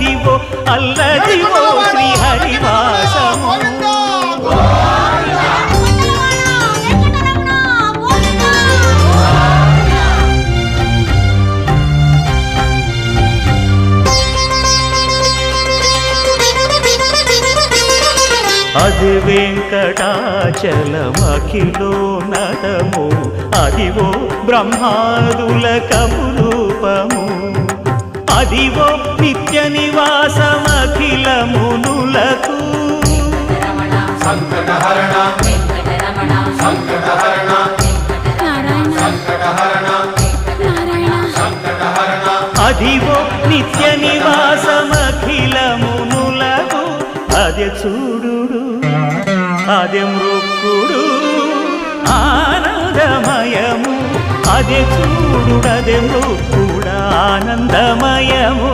అదివో అల్లదివో శ్రీహరివాసము. అది వెంకటాచలమఖిలో నటము అదివో బ్రహ్మాదులకం అదివో నిత్య నివాసమఖిల మునులకు సంకటహరణ. అదివో నిత్య నివాసమఖిల మునులకు అదే చూడు అదే మృక్కుడు ఆనందమయము. అదే చూడు అదే మృక్కుడు ఆనందమయము.